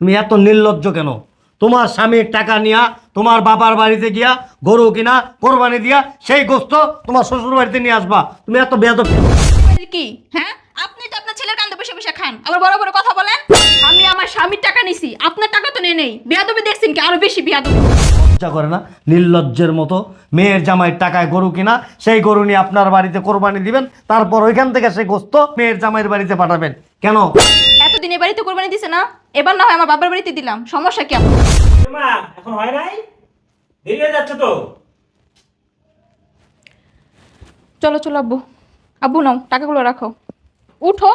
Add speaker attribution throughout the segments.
Speaker 1: তুমি এত নির্লজ্জ কেন? তোমার স্বামীর টাকা নিয়া তোমার বাবার বাড়িতে গিয়া গরু কিনা কোরবানি দিয়া সেই গোস্ত তোমার শ্বশুর বাড়িতে নিয়ে আসবা। তুমি এত?
Speaker 2: আপনার কি? হ্যাঁ? আপনি তো আপনার ছেলের কান্দে বসে বসে খান। আবার বড় বড় কথা বলেন। আমি আমার স্বামীর টাকা নিছি। আপনার টাকা তো নিয়ে নেই। বিয়াদবি দেখছেন কি? আরও বেশি বিয়াদবি।
Speaker 1: লজ্জা করে না? নির্লজ্জের মতো মেয়ের জামাইয়ের টাকায় গরু কিনা সেই গরু নিয়ে আপনার বাড়িতে কোরবানি দিবেন তারপর ওইখান থেকে সেই গোস্ত মেয়ের জামাইয়ের বাড়িতে পাঠাবেন। কেন?
Speaker 2: এতদিন এ বাড়িতে কোরবানি দিছে না এবার না হয় আমার বাবার বাড়িতে দিলাম। সমস্যা কি আপনার?
Speaker 3: মা এখন হয় নাই? দেরি হয়ে যাচ্ছে তো।
Speaker 2: চলো চলো আব্বু। আব্বু নাও টাকাগুলো রাখো। উঠো।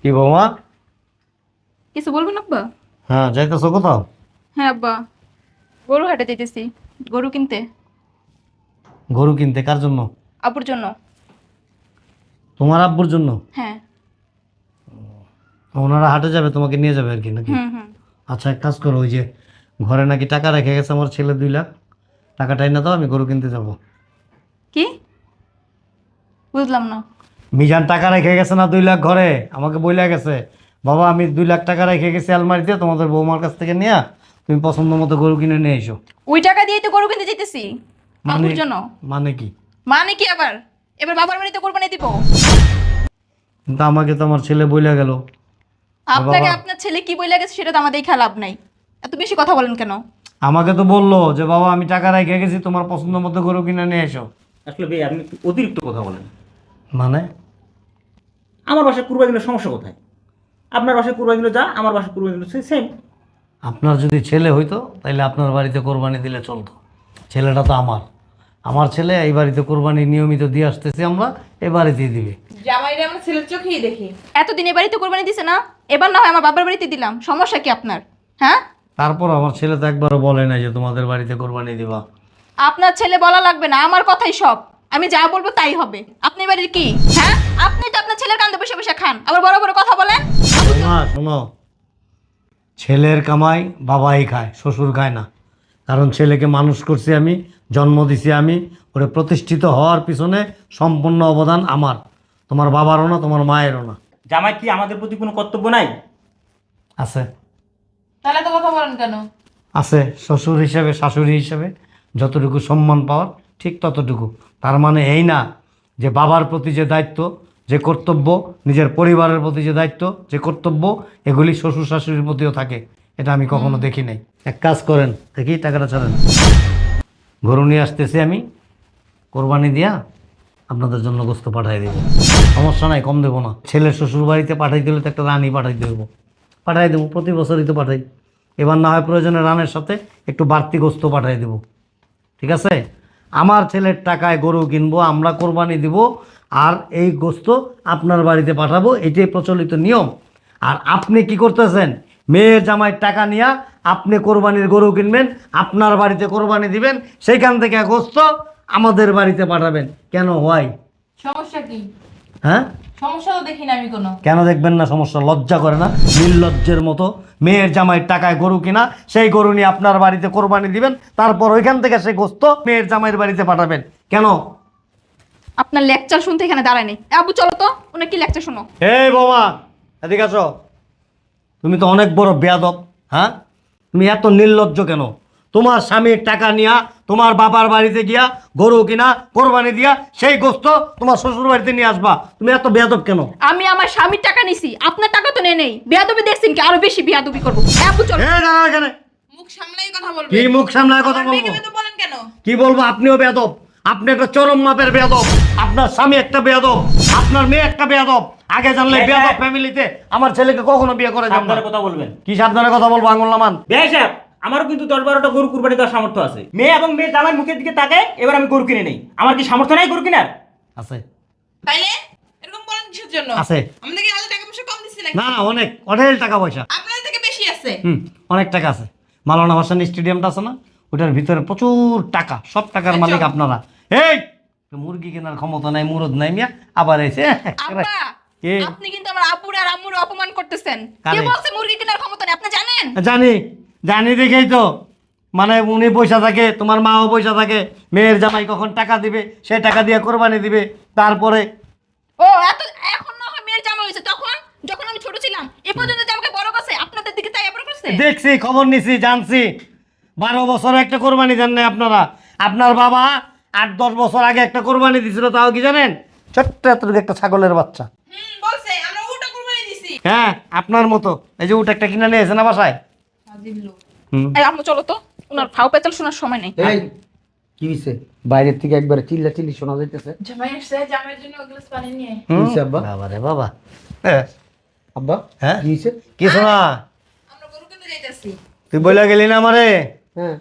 Speaker 1: কি বৌমা?
Speaker 2: কিছু বলবেন আব্বা?
Speaker 1: হ্যাঁ যাইতেছো কোথাও?
Speaker 2: হ্যাঁ আব্বা। গরু হাটে যেতেছি গরু কিনতে।
Speaker 1: গরু কিনতে কার জন্য?
Speaker 2: আপুর জন্য।
Speaker 1: তোমার আব্বুর জন্য?
Speaker 2: হ্যাঁ।
Speaker 1: ওনারা হাটে যাবে তোমাকে নিয়ে যাবে আর কি নাকি? আচ্ছা এক কাজ করো ওই যে ঘরে নাকি টাকা রেখে গেছে আমার ছেলে দুই লাখ টাকাটাই না দাও আমি গরু কিনতে যাব।
Speaker 2: কি? বুঝলাম না।
Speaker 1: মিজান টাকা রেখে গেছে না দুই লাখ ঘরে? আমাকে বইলা গেছে বাবা আমি দুই লাখ টাকা রেখে গেছি আলমারিতে তোমাদের বৌমার কাছ থেকে নিয়ে তুমি পছন্দ মতো গরু কিনে নিয়ে এসো।
Speaker 2: ওই টাকা দিয়েই তো গরু কিনতে যেতেছি
Speaker 1: মানে
Speaker 2: জন্য।
Speaker 1: মানে কি?
Speaker 2: মানে কি আবার? এবার বাবার বাড়িতে কোরবানি দিব।
Speaker 1: কিন্তু আমাকে তো আমার ছেলে বইলা গেল।
Speaker 2: আপনাকে আপনার ছেলে কি বইলা গেছে সেটা তো আমাদের লাভ নাই। এত বেশি কথা বলেন কেন?
Speaker 1: আমাকে তো বলল যে বাবা আমি টাকা রেখে গেছি তোমার পছন্দ মতো গরু কিনে নিয়ে এসো।
Speaker 3: আসলে ভাই আপনি একটু অতিরিক্ত কথা বলেন।
Speaker 1: মানে?
Speaker 3: আমার বাসায় কুরবানি দিলে সমস্যা কোথায়? আপনার বাসায় কুরবানি দিলে যা আমার বাসায় কুরবানি দিলে সেম
Speaker 1: আপনার যদি ছেলে হইতো তাহলে আপনার বাড়িতে কোরবানি দিলে চলতো। ছেলেটা তো আমার। আমার ছেলে এই বাড়িতে কোরবানি নিয়মিত দিয়ে আসতেছি আমরা এই বাড়িতেই দিবে।
Speaker 4: জামাইরে আমরা ছেলের চোখেই দেখি।
Speaker 2: এতদিন এ বাড়িতে কোরবানি দিছে না? এবার না হয় আমার বাবার বাড়িতে দিলাম। সমস্যা কি আপনার? হ্যাঁ?
Speaker 1: তারপর আমার ছেলে তো একবারও বলে না যে তোমাদের বাড়িতে কোরবানি দিবা।
Speaker 2: আপনার ছেলে বলা লাগবে না আমার কথাই সব। আমি যা বলব তাই হবে। আপনি বাড়ির কি? হ্যাঁ? আপনি তো আপনার ছেলের কান্দে বসে বসে খান। আবার বড় বড় কথা বলেন।
Speaker 1: মা শোনো। ছেলের কামাই বাবাই খায় শ্বশুর খায় না। কারণ ছেলেকে মানুষ করছি আমি জন্ম দিছি আমি ওরে প্রতিষ্ঠিত হওয়ার পিছনে সম্পূর্ণ অবদান আমার। তোমার বাবারও না তোমার মায়েরও না।
Speaker 3: জামাই কি আমাদের প্রতি কোনো কর্তব্য নাই?
Speaker 1: আছে।
Speaker 4: তাহলে তো কথা বলেন কেন?
Speaker 1: আছে শ্বশুর হিসাবে শাশুড়ি হিসাবে যতটুকু সম্মান পাওয়ার ঠিক ততটুকু। তার মানে এই না যে বাবার প্রতি যে দায়িত্ব যে কর্তব্য নিজের পরিবারের প্রতি যে দায়িত্ব যে কর্তব্য এগুলি শ্বশুর শাশুড়ির প্রতিও থাকে। এটা আমি কখনো দেখি নাই। এক কাজ করেন দেখি টাকাটা ছাড়েন। গরু নিয়ে আসতেছি আমি। কোরবানি দিয়া আপনাদের জন্য গোস্ত পাঠাই দেবো। সমস্যা নাই, কম দেবো না। ছেলের শ্বশুর বাড়িতে পাঠাই দিলে তো একটা রানী পাঠাই দেবো। পাঠাই দেবো, প্রতি বছরই তো পাঠাই। এবার না হয় প্রয়োজনে রানের সাথে একটু বাড়তি গোস্ত পাঠাই দেবো। ঠিক আছে? আমার ছেলের টাকায় গরু কিনবো, আমরা কোরবানি দিব, আর এই গোস্ত আপনার বাড়িতে পাঠাবো। এটাই প্রচলিত নিয়ম। আর আপনি কি করতেছেন? মেয়ের জামাইয়ের টাকা নিয়ে আপনি কোরবানির গরু কিনবেন আপনার বাড়িতে কোরবানি দিবেন সেইখান থেকে গোস্ত আমাদের বাড়িতে পাঠাবেন। কেন? হয়
Speaker 4: সমস্যা কি?
Speaker 1: হ্যাঁ?
Speaker 4: সমস্যা তো দেখি না আমি কোনো।
Speaker 1: কেন দেখবেন না সমস্যা? লজ্জা করে না? নির্লজ্জের মতো মেয়ের জামাইয়ের টাকায় গরু কিনা সেই গরু নিয়ে আপনার বাড়িতে কোরবানি দিবেন তারপর ওইখান থেকে সেই গোস্ত মেয়ের জামাইয়ের বাড়িতে পাঠাবেন। কেন?
Speaker 2: আপনার লেকচার শুনতে এখানে দাঁড়ায় নেই। আবু চলো তো ওনার কি লেকচার শোনো।
Speaker 1: এই বৌমা এদিকে আছো তুমি তো অনেক বড় বেয়াদব হ্যাঁ? তুমি এত নির্লজ্জ কেন? তোমার স্বামীর টাকা নিয়া তোমার বাবার বাড়িতে গিয়া গরু কিনা কোরবানি দিয়া সেই গোস্ত তোমার শ্বশুর বাড়িতে নিয়ে আসবা। তুমি এত বেয়াদব কেন?
Speaker 2: আমি আমার স্বামীর টাকা নিছি আপনার টাকা তো নেই নেই। বেয়াদবি দেখছেন কি? আরও বেশি বেয়াদবি করব। আবু চলো।
Speaker 1: এই দাঁড়াও এখানে।
Speaker 4: মুখ সামলাই কথা বলবে।
Speaker 1: কি মুখ সামলায় কথা বলব?
Speaker 4: তো বলেন কেন?
Speaker 1: কি বলব? আপনিও বেয়াদব। আপনি একটা চরম মাপের বেয়াদব আপনার স্বামী একটা বেয়াদব আপনার মেয়ে একটা বেয়াদব। আগে জানলে বেয়াদব। ফ্যামিলিতে আমার ছেলেকে কখনো বিয়ে করে যাব না।
Speaker 3: কথা বলবেন।
Speaker 1: কি সাবধানে কথা বলব আঙুল নামান
Speaker 3: বেশ। আমারও কিন্তু দশ বারোটা গরু কুরবানি দেওয়ার সামর্থ্য আছে। মেয়ে এবং মেয়ে জামাই মুখের দিকে তাকে এবার আমি গরু কিনে নেই। আমার কি সামর্থ্য নাই গরু কেনার?
Speaker 1: আছে।
Speaker 4: তাইলে? এরকম বলেন কিসের জন্য?
Speaker 1: আছে।
Speaker 4: আমাদের কি আলাদা টাকা পয়সা কম দিচ্ছি নাকি?
Speaker 1: না না অনেক। অনেক টাকা পয়সা।
Speaker 4: আপনাদের থেকে বেশি আছে।
Speaker 1: হুম অনেক টাকা আছে। মালানা ভাসান স্টেডিয়ামটা আছে না? ওটার ভিতরে প্রচুর টাকা সব টাকার মালিক আপনারা। এই মুরগি কেনার ক্ষমতা নাই মুরদ নাই মিয়া আবার এসে
Speaker 2: আপনি কিন্তু আমার আপুরে আর আম্মুরে অপমান করতেছেন। কে বলছে মুরগি কেনার ক্ষমতা নেই? আপনি জানেন?
Speaker 1: জানি। জানি দেখেই তো। মানে উনি পয়সা থাকে তোমার মাও পয়সা থাকে মেয়ের জামাই কখন টাকা দিবে সে টাকা দিয়ে কোরবানি দিবে তারপরে
Speaker 2: ও এত এখন না হয় মেয়ের জামা হয়েছে। তখন যখন আমি ছোট ছিলাম
Speaker 1: দেখছি খবর নিছি জানছি। বারো বছর একটা কোরবানি দেন নাই আপনারা। আপনার বাবা আট দশ বছর আগে একটা কোরবানি দিছিল তাও কি জানেন? ছোট্ট এতটুকু একটা ছাগলের বাচ্চা।
Speaker 4: হুম বলছে আমরা ওটা কুরবানি দিছি।
Speaker 1: হ্যাঁ আপনার মতো। এই যে উঠে একটা কিনে নিয়েছে না বাসায়?
Speaker 2: এই আম্মু চলো তো। ওনার ফাও পেতাল শোনার সময় নেই।
Speaker 5: এই কি হইছে? বাইরের থেকে একবারে চিল্লা চিল্লি শোনা যাইতেছে।
Speaker 4: জামাই আসছে জামাইয়ের জন্য ওগুলো পানি নিয়ে
Speaker 5: কি হইছে আব্বা?
Speaker 1: বাবা রে বাবা। হ্যাঁ।
Speaker 5: আব্বা
Speaker 1: হ্যাঁ?
Speaker 5: কি হইছে?
Speaker 1: কিছু না
Speaker 4: আমরা গরু কিনতে যাইতেছি।
Speaker 1: তুই বলে গেলি না আমারে?
Speaker 5: হ্যাঁ।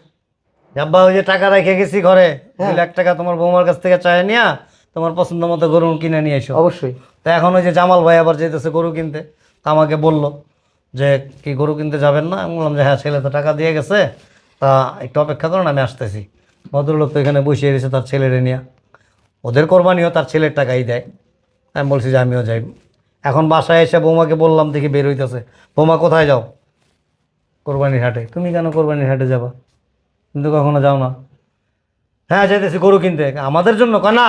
Speaker 1: আব্বা ওই যে টাকা রেখে গেছি ঘরে দুই
Speaker 5: হ্যাঁ।
Speaker 1: লাখ টাকা তোমার বৌমার কাছ থেকে চাই নিয়া তোমার পছন্দ মতো গরু কিনে নিয়ে এসো।
Speaker 5: অবশ্যই।
Speaker 1: তা এখন ওই যে জামাল ভাই আবার যেতেছে গরু কিনতে তা আমাকে বলল যে কি গরু কিনতে যাবেন না? আমি বললাম যে হ্যাঁ ছেলে তো টাকা দিয়ে গেছে তা একটু অপেক্ষা করুন আমি আসতেছি। ভদ্রলোক তো এখানে বসিয়ে রয়েছে তার ছেলেরে নিয়ে। ওদের কোরবানিও তার ছেলের টাকাই দেয়। আমি বলছি যে আমিও যাই। এখন বাসায় এসে বৌমাকে বললাম দেখি বের হইতেছে। বৌমা কোথায় যাও? কোরবানির হাটে। তুমি কেন কোরবানির হাটে যাবা? কিন্তু কখনো যাও না। হ্যাঁ যাইতেছি, গরু কিনতে। আমাদের জন্য, কয় না,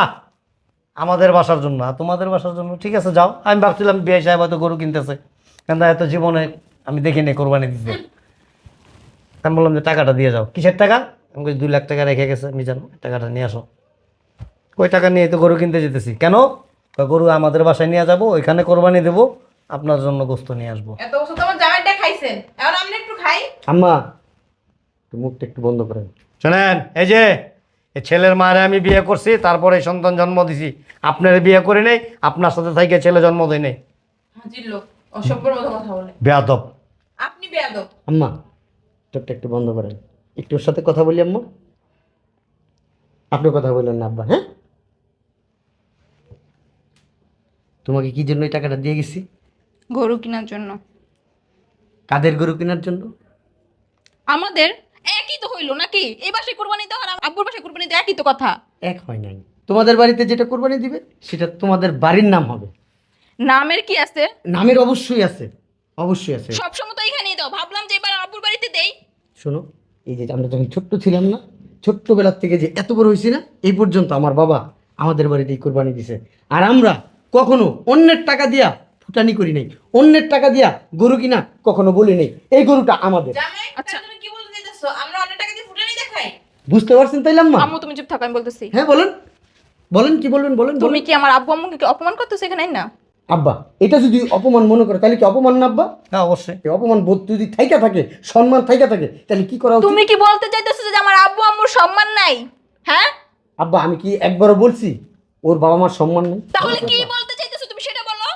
Speaker 1: আমাদের বাসার জন্য আর তোমাদের বাসার জন্য। ঠিক আছে, যাও। আমি ভাবছিলাম, বিয়ে সাহেব হয়তো গরু কিনতেছে। কিন্তু এত জীবনে আমি দেখিনি কোরবানি দিতে। আমি বললাম যে, টাকাটা দিয়ে যাও। কিসের টাকা? আমি দুই লাখ টাকা রেখে গেছে, মিজান, টাকাটা নিয়ে আসো। ওই টাকা নিয়ে তো গরু কিনতে যেতেছি। কেন? গরু আমাদের বাসায় নিয়ে যাব, ওইখানে কোরবানি দেবো, আপনার জন্য গোস্ত নিয়ে আসব
Speaker 4: এত বছর তোমার জামাইটা খাইছেন? এখন আমরা একটু খাই।
Speaker 5: আম্মা একটু মুখটা একটু বন্ধ করেন।
Speaker 1: শোনেন এই যে এই ছেলের মারে আমি বিয়ে করছি তারপরে সন্তান জন্ম দিছি। আপনার বিয়ে করে নেই আপনার সাথে থেকে ছেলে জন্ম দেয় নেই।
Speaker 4: হাজির লোক অসভ্যর মতো কথা বলে।
Speaker 1: বেয়াদব।
Speaker 4: আপনি বেয়াদব।
Speaker 5: আম্মা চোখটা একটু বন্ধ করেন। একটু ওর সাথে কথা বলি আম্মা। আপনি কথা বললেন না আব্বা হ্যাঁ? তোমাকে কি জন্য এই টাকাটা দিয়ে গেছি?
Speaker 2: গরু কেনার জন্য।
Speaker 5: কাদের গরু কেনার জন্য?
Speaker 2: আমাদের একই তো হইল নাকি? এই বাসায় কুরবানি দেওয়া আর আব্বুর বাসায় কুরবানি দেওয়া একই তো কথা।
Speaker 5: এক হয় নাই। তোমাদের বাড়িতে যেটা কোরবানি দিবে সেটা তোমাদের বাড়ির নাম হবে।
Speaker 2: নামের কি আছে?
Speaker 5: নামের অবশ্যই আছে। অবশ্যই আছে।
Speaker 2: সবসময় তো এখানেই দাও। ভাবলাম যে এবার আব্বুর বাড়িতে দেই।
Speaker 5: শোনো এই যে আমরা যখন ছোট্ট ছিলাম না ছোট্টবেলার থেকে যে এত বড় হয়েছি না এই পর্যন্ত আমার বাবা আমাদের বাড়িতে এই কোরবানি দিছে। আর আমরা কখনো অন্যের টাকা দিয়া ফুটানি করি নাই। অন্যের টাকা দিয়া গরু কিনা কখনো বলি নাই। এই গরুটা আমাদের।
Speaker 2: আচ্ছা।
Speaker 4: তুমি কি বলতে চাইতেছো? আমরা অনেক টাকা দিয়ে ফুটানি দেখাই।
Speaker 5: বুঝতে পারছেন তাইলে আম্মা?
Speaker 2: আম্মু তুমি চুপ থাকো আমি বলতেছি।
Speaker 5: হ্যাঁ বলেন। বলেন কি বলবেন বলেন
Speaker 2: তুমি কি আমার আব্বু আম্মুকে কি অপমান করতেছো এখানে? না।
Speaker 5: আব্বা এটা যদি অপমান মনে করে তাহলে কি অপমান না আব্বা?
Speaker 1: হ্যাঁ অবশ্যই।
Speaker 5: এই অপমান বোধ যদি থাইকা থাকে সম্মান থাইকা থাকে তাহলে কি করা উচিত?
Speaker 2: তুমি কি বলতে চাইতেছো যে আমার আব্বু আম্মুর সম্মান নাই? হ্যাঁ?
Speaker 5: আব্বা আমি কি একবারও বলছি ওর বাবা মার সম্মান নেই?
Speaker 2: তাহলে কি বলতে চাইতেছো তুমি সেটা বলো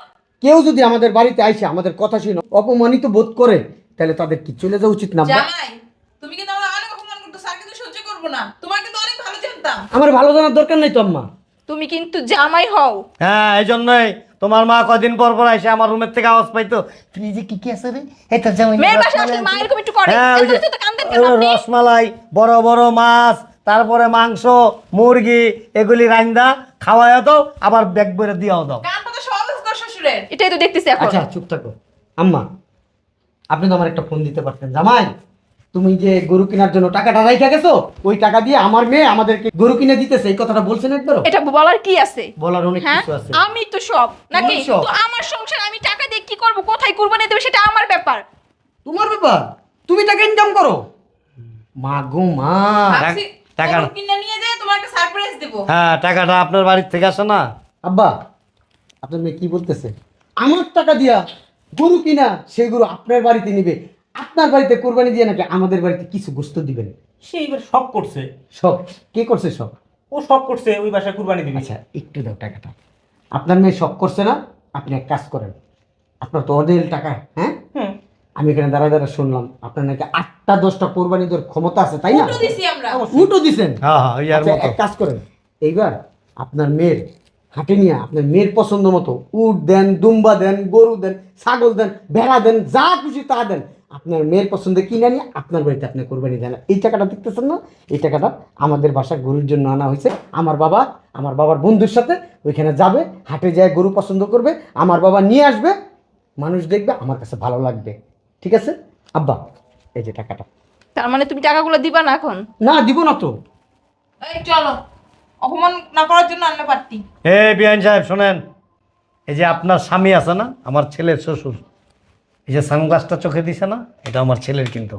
Speaker 5: কেউ যদি আমাদের বাড়িতে আইসে আমাদের কথা শুনে অপমানিত বোধ করে তাহলে তাদের কি চলে যাওয়া উচিত না
Speaker 4: জামাই তুমি কিন্তু আমার অনেক অপমান করতো স্যার কিন্তু সহ্য করব না। তোমার কিন্তু অনেক ভালো জানতাম।
Speaker 5: আমার ভালো জানার দরকার নাই তো আম্মা।
Speaker 2: তুমি কিন্তু জামাই হও।
Speaker 1: হ্যাঁ এই জন্যই তোমার মা কদিন পর পর এসে আমার রুমের থেকে আওয়াজ পাইতো ফ্রিজে কি কি আছে রে? এটা যেমন
Speaker 2: মেয়ের আসলে মা এরকম একটু করে
Speaker 1: হ্যাঁ ওই যে? রসমালাই বড় বড় মাছ তারপরে মাংস মুরগি এগুলি রান্দা খাওয়াইও দাও আবার ব্যাগ ভরে দিয়াও দাও।
Speaker 2: এটাই তো দেখতেছি এখন।
Speaker 5: আচ্ছা চুপ থাকো। আম্মা আপনি তো আমার একটা ফোন দিতে পারতেন। জামাই তুমি যে গরু কেনার জন্য টাকাটা রাইখা গেছো ওই টাকা দিয়ে আমার মেয়ে আমাদেরকে গরু কিনে দিতেছে এই কথাটা বলছেন একবারও?
Speaker 2: এটা বলার কি আছে?
Speaker 5: বলার অনেক
Speaker 2: হ্যাঁ
Speaker 5: কিছু আছে।
Speaker 2: আমি তো সব নাকি? তো আমার সংসার আমি টাকা দিয়ে কি করব কোথায় কুরবানি দেব সেটা আমার ব্যাপার।
Speaker 5: তোমার ব্যাপার? তুমি টাকা ইনকাম করো। মা গো মা।
Speaker 1: টাকা-
Speaker 4: গরু কিনে নিয়ে যায় তোমার একটা সারপ্রাইজ দেবো।
Speaker 1: হ্যাঁ টাকাটা আপনার বাড়ির থেকে আসে না।
Speaker 5: আব্বা আপনার মেয়ে কি বলতেছে? আমার টাকা দিয়া গরু কিনা সেই গরু আপনার বাড়িতে নিবে। আপনার বাড়িতে কোরবানি দিয়ে নাকি আমাদের বাড়িতে কিছু গোস্ত দিবেন?
Speaker 3: সে এবার শখ করছে।
Speaker 5: সব কে করছে সব
Speaker 3: ও শখ করছে ওই বাসায় কুরবানি দিবি।
Speaker 5: আচ্ছা একটু দাও টাকাটা। আপনার মেয়ে সব করছে না? আপনি এক কাজ করেন। আপনার তো অর্ধেক টাকা হ্যাঁ? আমি এখানে দাঁড়া দাঁড়া শুনলাম আপনার নাকি আটটা দশটা কোরবানি দেওয়ার ক্ষমতা আছে তাই না?
Speaker 4: উল্টো
Speaker 5: দিছেন?
Speaker 1: হ্যাঁ হ্যাঁ
Speaker 5: আচ্ছা, এক কাজ করেন। এইবার আপনার মেয়ের হাটে নিয়ে আপনার মেয়ের পছন্দ মতো উট দেন দুম্বা দেন গরু দেন ছাগল দেন ভেড়া দেন যা খুশি তা দেন। আপনার মেয়ের পছন্দে কিনে নিয়ে আপনার বাড়িতে আপনি কোরবানি দেন। এই টাকাটা দেখতেছেন না? এই টাকাটা আমাদের বাসা গরুর জন্য আনা হয়েছে। আমার বাবা আমার বাবার বন্ধুর সাথে ওইখানে যাবে হাটে যায় গরু পছন্দ করবে আমার বাবা নিয়ে আসবে মানুষ দেখবে আমার কাছে ভালো লাগবে। ঠিক আছে? আব্বা এই যে টাকাটা।
Speaker 2: তার মানে তুমি টাকাগুলো দিবা না এখন?
Speaker 5: না দিব না তো।
Speaker 4: এই চলো। অপমান না করার জন্য আনলে পারতি।
Speaker 1: হে বিআইন সাহেব শোনেন। এই যে আপনার স্বামী আছে না আমার ছেলের শ্বশুর এই যে সানগ্লাসটা চোখে দিছে না এটা আমার ছেলের কিন্তু।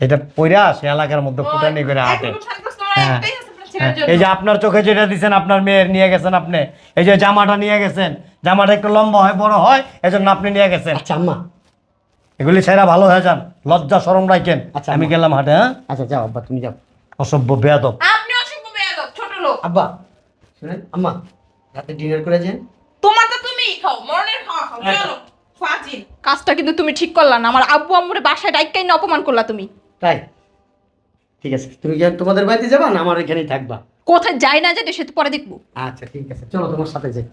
Speaker 1: এটা পইরা সে এলাকার মধ্যে ফুটানি করে
Speaker 4: তোমার
Speaker 1: হ্যাঁ।
Speaker 4: আছে
Speaker 1: হ্যাঁ, এই যে আপনার চোখে যেটা দিছেন আপনার মেয়ের নিয়ে গেছেন আপনি। এই যে জামাটা নিয়ে গেছেন জামাটা একটু লম্বা হয় বড় হয় এজন্য আপনি নিয়ে গেছেন।
Speaker 5: আচ্ছা আম্মা।
Speaker 1: এগুলি ছেড়া ভালো হয়ে যান। লজ্জা সরম রাখেন।
Speaker 5: আচ্ছা,
Speaker 1: আমি গেলাম হাটে হ্যাঁ?
Speaker 5: আচ্ছা যাও আব্বা তুমি যাও।
Speaker 1: অসভ্য বেয়াদব।
Speaker 5: আব্বা শুনেন আম্মা রাতে ডিনার করে যান।
Speaker 4: তোমার তো তুমিই খাও মরণের খাওয়া খাও চলো ফাজিল।
Speaker 2: কাজটা কিন্তু তুমি ঠিক করলা না আমার আব্বু আম্মুরে বাসায় ডাইকাই না অপমান করলা তুমি।
Speaker 5: তাই? ঠিক আছে তুমি কি তোমাদের বাড়িতে যাবা না আমার এখানেই থাকবা?
Speaker 2: কোথায় যাই না যেতে সে তো পরে দেখব।
Speaker 5: আচ্ছা ঠিক আছে চলো তোমার সাথে যাই।